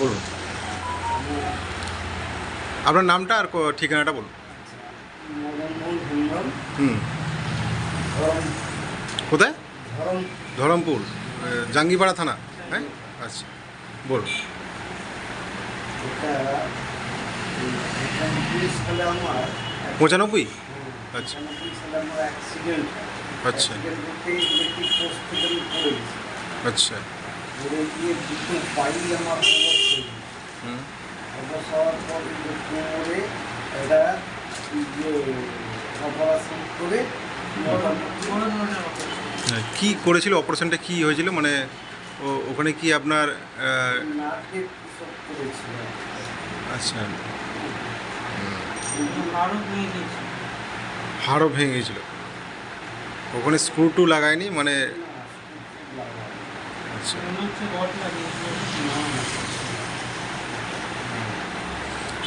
বলুন। আপনার নামটা আর ঠিকানাটা বলুন। হুম। কোথায়? ধরমপুর জাঙ্গিপাড়া থানা হ্যাঁ? আচ্ছা বলুন। পঁচানব্বই? আচ্ছা। আচ্ছা। আচ্ছা। হয়ে, কি করেছিল? অপারেশনটা কি হয়েছিল? মানে ওখানে কি আপনার আচ্ছা। হাড়ও ভেঙে গেছিল ওখানে স্ক্রু টু লাগায়নি? মানে আচ্ছা।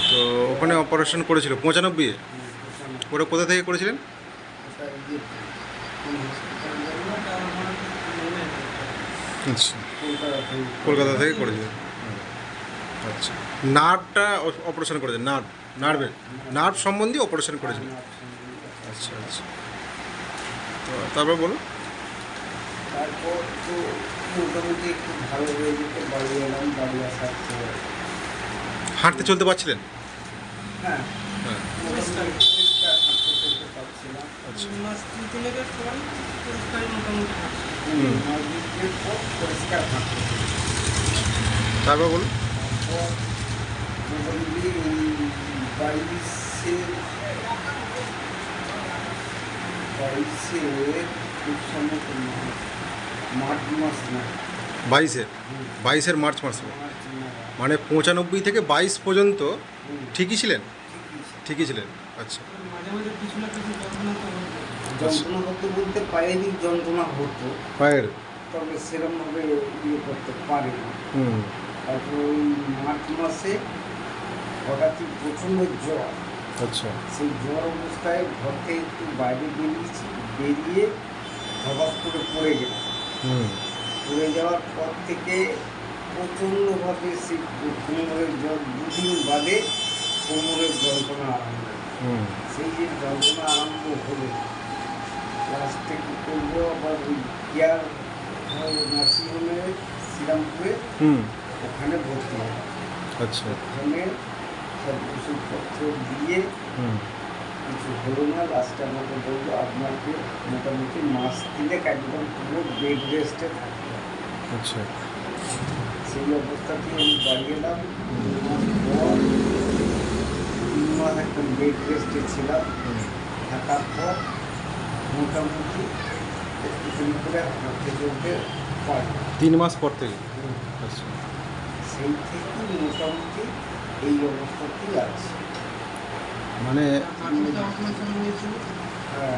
তো ওখানে অপারেশন করেছিল পঁচানব্বই ওরা কোথা থেকে করেছিলেন? আচ্ছা। কলকাতা থেকে করেছিলেন আচ্ছা। নার্ভটা অপারেশন করেছেন নার্ভ নার্ভের নার্ভ সম্বন্ধে অপারেশন করেছিলেন আচ্ছা আচ্ছা। তো তারপর বলুন তারপর তো মোটামুটি একটু ভালো হয়ে যেত বাড়ি এলাম বাড়ি আসার হাঁটতে চলতে পারছিলেন? হ্যাঁ। হ্যাঁ। আচ্ছা। তারপর বলুন। খুব মার্চ মার্চ মাস না। বাইশে হুম, বাইশের মার্চ মাস মানে পঁচানব্বই থেকে বাইশ পর্যন্ত ঠিকই ছিলেন? ঠিকই ছিলেন আচ্ছা। যন্ত্রণা হতো বলতে পায়েরই যন্ত্রণা হতো। পায়ের। তবে সেরকমভাবে ইয়ে করতে পারে না। তারপর ওই মার্চ মাসে হঠাৎই প্রচণ্ড জ্বর। আচ্ছা। সেই জ্বর অবস্থায় ঘর থেকে একটু বাইরে বেরিয়েছি বেরিয়ে হঠাৎ করে পড়ে গেল হুম। পড়ে যাওয়ার পর থেকে প্রচণ্ডভাবে সেই কোমরের দুদিন বাদে কোমরের যন্ত্রণা আরম্ভ সেই যে যন্ত্রণা আরম্ভ হলো লাস্টে কী করব আবার ওই কেয়ার নার্সিংহোমে শ্রীরামপুরে হুম। ওখানে ভর্তি হয় আচ্ছা। ওখানে সব ওষুধপত্র দিয়ে হুম। কিছু হলো না লাস্টে আমাকে বলল আপনাকে মোটামুটি মাস তিনেক একদম পুরো বেড রেস্টে হবে। আচ্ছা। সেই অবস্থাতেই আমি বাড়ি এলাম। তিন মাস একদম বেড রেস্টে ছিলাম। থাকার পর মোটামুটি একটুখানি করে হাঁটতে চলতে পারি তিন মাস পর থেকে? আচ্ছা। সেই থেকে মোটামুটি এই অবস্থাতেই আছে। মানে হ্যাঁ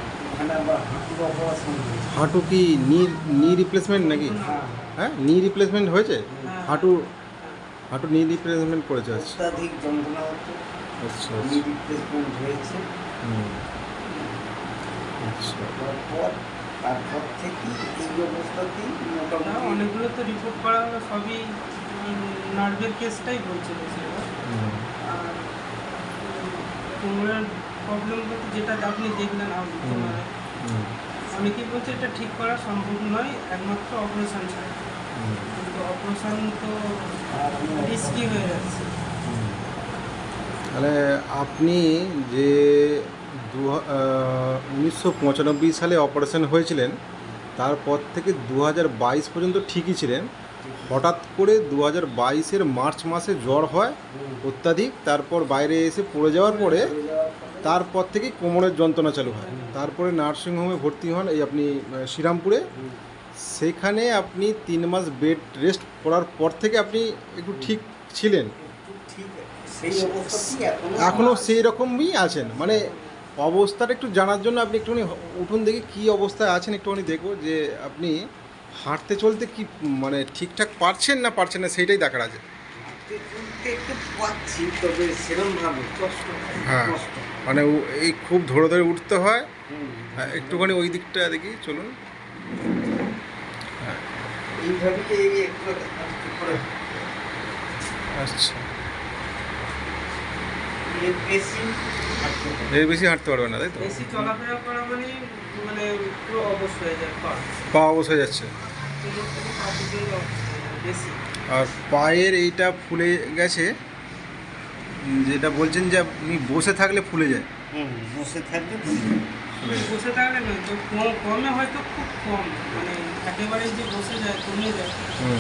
হাঁটু কি নি রিপ্লেসমেন্ট নাকি? হ্যাঁ। হ্যাঁ নি রিপ্লেসমেন্ট হয়েছে? হাঁটু হাঁটু নি রিপ্লেসমেন্ট করেছে আচ্ছা অত্যাধিক যন্ত্রণা হতো আচ্ছা নি আচ্ছা। রিপ্লেসমেন্ট হয়েছে। হুম। আচ্ছা। তারপর থেকে এই অবস্থাতেই মোটামুটি অনেকগুলো তো রিপোর্ট করা হলো সবই নার্ভের কেসটাই বলছিল সেটা হুম। আর উম, কোমরের প্রবলেম বলতে যেটা আপনি দেখলেন আম- হুম। অনেকেই বলছে, এটা ঠিক করা সম্ভব নয়, একমাত্র অপারেশন ছাড়া। কিন্তু অপারেশন তো রিস্কি হয়ে যাচ্ছে। তাহলে আপনি যে দু উনিশশো সালে অপারেশন হয়েছিলেন, তারপর থেকে দু হাজার বাইশ পর্যন্ত ঠিকই ছিলেন। হঠাৎ করে দু হাজার মার্চ মাসে জ্বর হয়, অত্যাধিক, তারপর বাইরে এসে পড়ে যাওয়ার পরে তারপর থেকে কোমরের যন্ত্রণা চালু হয়। তারপরে নার্সিংহোমে ভর্তি হন এই আপনি শ্রীরামপুরে। সেখানে আপনি তিন মাস বেড রেস্ট করার পর থেকে আপনি একটু ঠিক ছিলেন। এখনও সেই রকমই আছেন। মানে অবস্থাটা একটু জানার জন্য আপনি একটুখানি উঠুন দেখি কী অবস্থায় আছেন একটুখানি দেখব যে আপনি হাঁটতে চলতে কি মানে ঠিকঠাক পারছেন না পারছেন না সেইটাই দেখার আছে। একটু পাচ্ছি তবে সেরকমভাবে কষ্ট হ্যাঁ। মানে এই খুব ধরে ধরে উঠতে হয়। হ্যাঁ, একটুখানি ওই দিকটা দেখি চলুন। করে। আচ্ছা। এর বেশি হাঁটতে পারবে না তাই তো? বেশি চলাফেরা করা মানে মানে পুরো অবস্থ হয়ে যায় পা। অবশ হয়ে যাচ্ছে। হয়ে আর পায়ের এইটা ফুলে গেছে। যেটা বলছেন যে আপনি বসে থাকলে ফুলে যায়। বসে ফুলে যায়। বসে থাকলে না কমে হয়তো খুব কম মানে একেবারে যে বসে যায় কমে যায়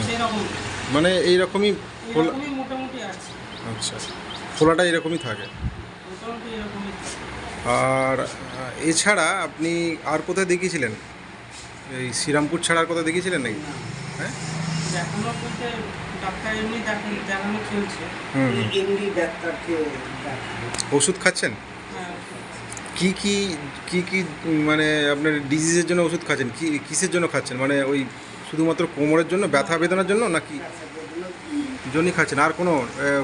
সেরকম মানে এইরকমই ফোলা মোটামুটি আছে। আচ্ছা ফোলাটা এরকমই থাকে। মোটামুটি এরকমই আর এছাড়া আপনি আর কোথায় দেখিয়েছিলেন? এই শ্রীরামপুর ছাড়া আর কোথায় দেখিয়েছিলেন নাকি? হ্যাঁ? ডাক্তার এমনি দেখান দেখানো চলছে। এমনি ডাক্তারকে ওষুধ খাচ্ছেন? হ্যাঁ, কি কি কি কি মানে আপনার ডিজিজের জন্য ওষুধ খাচ্ছেন? কি কিসের জন্য খাচ্ছেন? মানে ওই শুধুমাত্র কোমরের জন্য ব্যথা বেদনার জন্য নাকি জন্যই খাচ্ছেন? আর কোনো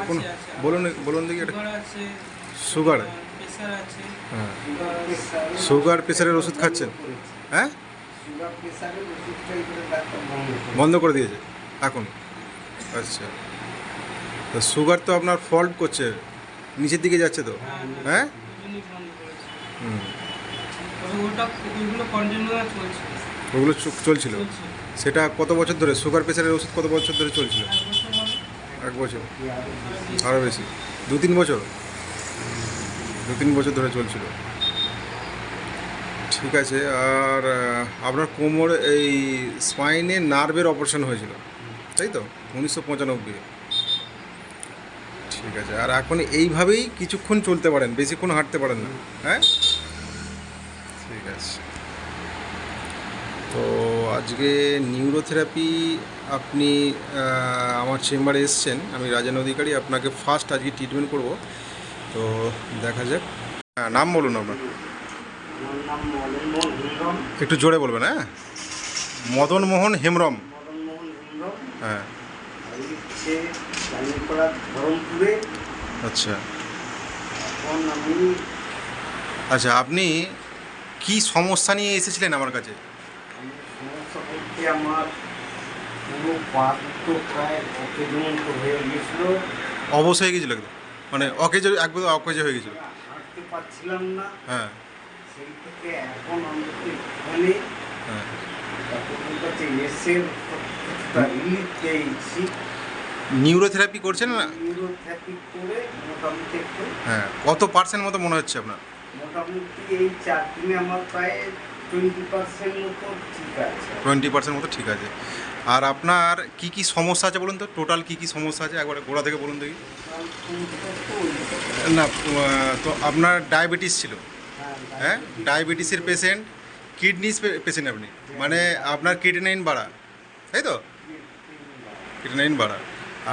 কোনো। বলুন বলুন দেখি এটা সুগার হ্যাঁ। সুগার প্রেসারের ওষুধ খাচ্ছেন? হ্যাঁ। বন্ধ করে দিয়েছে। এখন আচ্ছা। তো সুগার তো আপনার ফল্ট করছে। নিচের দিকে যাচ্ছে তো? হ্যাঁ চলছে। ওগুলো চলছিল? সেটা কত বছর ধরে? সুগার প্রেশারের ওষুধ কত বছর ধরে চলছিল? এক বছর। আরও বেশি। দু তিন বছর? দু তিন বছর ধরে চলছিল। ঠিক আছে আর আপনার কোমর এই স্পাইনে নার্ভের অপারেশন হয়েছিল। তাই তো? উনিশশো পঁচানব্বই ঠিক আছে আর এখন এইভাবেই কিছুক্ষণ চলতে পারেন বেশিক্ষণ হাঁটতে পারেন না। হ্যাঁ? ঠিক আছে। তো আজকে নিউরোথেরাপি আপনি আমার চেম্বারে এসছেন আমি রাজেন অধিকারী আপনাকে ফার্স্ট আজকে ট্রিটমেন্ট করব। তো দেখা যাক। হ্যাঁ নাম বলুন আপনার। একটু জোরে বলবেন হ্যাঁ? মদন মোহন হেমরম মদন মোহন হেমব্রম। হ্যাঁ। হচ্ছে কালিপাড়া ধরমপুরে। আচ্ছা। এখন আমি আচ্ছা আপনি কি সমস্যা নিয়ে এসেছিলেন আমার কাছে? আমি সমস্যা বলতে আমার পুরো পা দুটো প্রায় অকেজমন্ত হয়ে গেছিল অবশ হয়ে গেছিল একদম। মানে অকেজ একদম অকেজ হয়ে গেছিল হাঁটতে পারছিলাম না। হ্যাঁ। সেই থেকে এখন অন্তত এখানে হ্যাঁ। নিউরোথেরাপি করছেন না? নিউরোথেরাপি করে মোটামুটি একটু হ্যাঁ কত পার্সেন্ট মতো মনে হচ্ছে আপনার? মোটামুটি এই চার দিনে আমার প্রায় টোয়েন্টি পার্সেন্ট মতো ঠিক আছে। টোয়েন্টি পার্সেন্ট মতো ঠিক আছে। আর আপনার কি কি সমস্যা আছে বলুন তো? টোটাল কি কি সমস্যা আছে? একবার গোড়া থেকে বলুন দেখি। না তো আপনার ডায়াবেটিস ছিল। হ্যাঁ ডায়াবেটিসের পেশেন্ট কিডনিস পেশেন্ট আপনি। মানে আপনার কিডনাইন বাড়া। তাই তো? কিডনাইন বাড়া।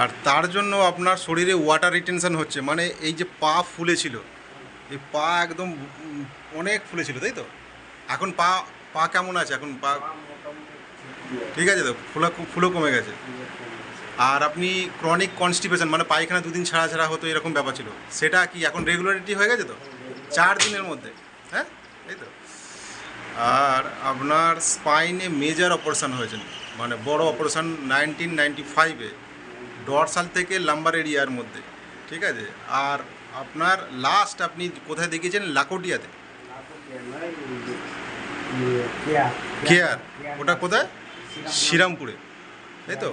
আর তার জন্য আপনার শরীরে ওয়াটার রিটেনশন হচ্ছে। মানে এই যে পা ফুলেছিল, এই পা একদম অনেক ফুলেছিল, তাই তো? এখন পা পা কেমন আছে? এখন পা ঠিক আছে তো? ফুলা ফুলো কমে গেছে। আর আপনি ক্রনিক কনস্টিপেশন মানে পায়খানা দুদিন ছাড়া ছাড়া হতো, এরকম ব্যাপার ছিল। সেটা কি এখন রেগুলারিটি হয়ে গেছে তো? চার দিনের মধ্যে। হ্যাঁ? এই তো? আর আপনার স্পাইনে মেজর অপারেশান হয়েছে মানে বড় অপারেশন নাইনটিন নাইনটি ফাইভে ডরসাল থেকে লাম্বার এরিয়ার মধ্যে। ঠিক আছে? আর আপনার লাস্ট আপনি কোথায় দেখিয়েছেন? লাকোটিয়াতে। কেয়ার ওটা কোথায়? শ্রীরামপুরে। তাই তো?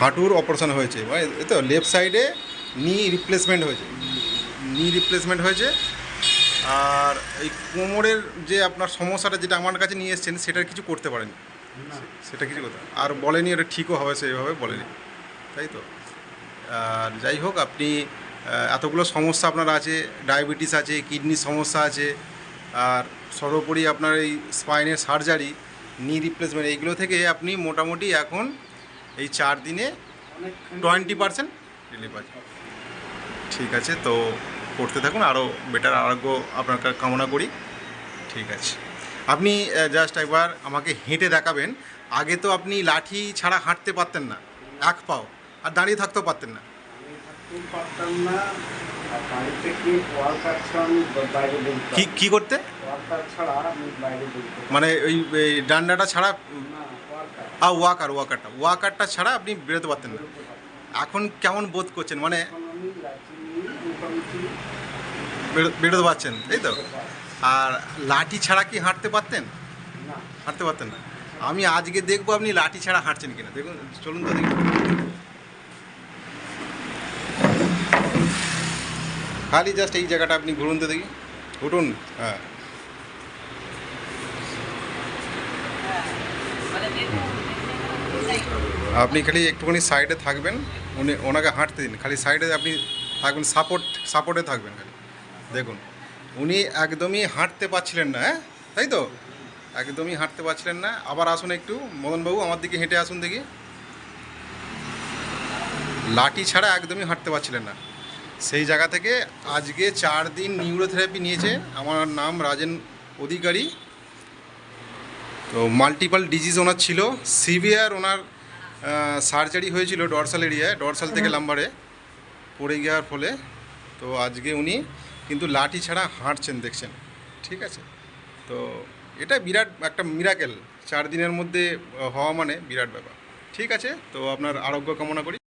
হাঁটুর অপারেশন হয়েছে। এই তো? লেফট সাইডে নি রিপ্লেসমেন্ট হয়েছে। নি রিপ্লেসমেন্ট হয়েছে। আর এই কোমরের যে আপনার সমস্যাটা যেটা আমার কাছে নিয়ে এসেছেন সেটার কিছু করতে পারেনি। সেটা কিছু কথা আর বলেনি এটা ঠিকও হবে সেইভাবে বলেনি। তাই তো? আর যাই হোক আপনি এতগুলো সমস্যা আপনার আছে ডায়াবেটিস আছে কিডনির সমস্যা আছে আর সর্বোপরি আপনার এই স্পাইনের সার্জারি নি রিপ্লেসমেন্ট এইগুলো থেকে আপনি মোটামুটি এখন এই চার দিনে টোয়েন্টি পার্সেন্ট রিলিফ আছে ঠিক আছে তো করতে থাকুন আরও বেটার আরোগ্য আপনার কামনা করি। ঠিক আছে। আপনি জাস্ট একবার আমাকে হেঁটে দেখাবেন। আগে তো আপনি লাঠি ছাড়া হাঁটতে পারতেন না, এক পাও, আর দাঁড়িয়ে থাকতেও পারতেন না। কি করতে? মানে ওই ডান্ডাটা ছাড়া? আর ওয়াকার, ওয়াকারটা। ওয়াকারটা ছাড়া আপনি বেরোতে পারতেন না। এখন কেমন বোধ করছেন? মানে এখন আমি লাঠি নিয়ে মোটামুটি বেরোতে পারছেন তাই তো? আর লাঠি ছাড়া কি হাঁটতে পারতেন? না। হাঁটতে পারতেন না। আমি আজকে দেখব আপনি লাঠি ছাড়া হাঁটছেন কিনা। দেখুন চলুন তো দেখি। খালি জাস্ট এই জায়গাটা আপনি ঘুরুন তো দেখি। উঠুন। হ্যাঁ। আপনি খালি একটুখানি সাইডে থাকবেন। উনি ওনাকে হাঁটতে দিন। খালি সাইডে আপনি থাকবেন সাপোর্ট সাপোর্টে থাকবেন খালি। দেখুন উনি একদমই হাঁটতে পারছিলেন না হ্যাঁ? তাই তো? একদমই হাঁটতে পারছিলেন না। আবার আসুন একটু মদনবাবু আমার দিকে হেঁটে আসুন দেখি। লাঠি ছাড়া একদমই হাঁটতে পারছিলেন না। সেই জায়গা থেকে আজকে চার দিন নিউরোথেরাপি নিয়েছে। আমার নাম রাজেন অধিকারী। তো মাল্টিপাল ডিজিজ ওনার ছিল। সিভিয়ার ওনার সার্জারি হয়েছিল ডরসাল এরিয়ায় ডরসাল থেকে লাম্বারে পড়ে যাওয়ার ফলে তো আজকে উনি কিন্তু লাঠি ছাড়া হাঁটছেন, দেখছেন। ঠিক আছে? তো এটা বিরাট একটা মিরাকেল চার দিনের মধ্যে হওয়া মানে বিরাট ব্যাপার। ঠিক আছে? তো আপনার আরোগ্য কামনা করি।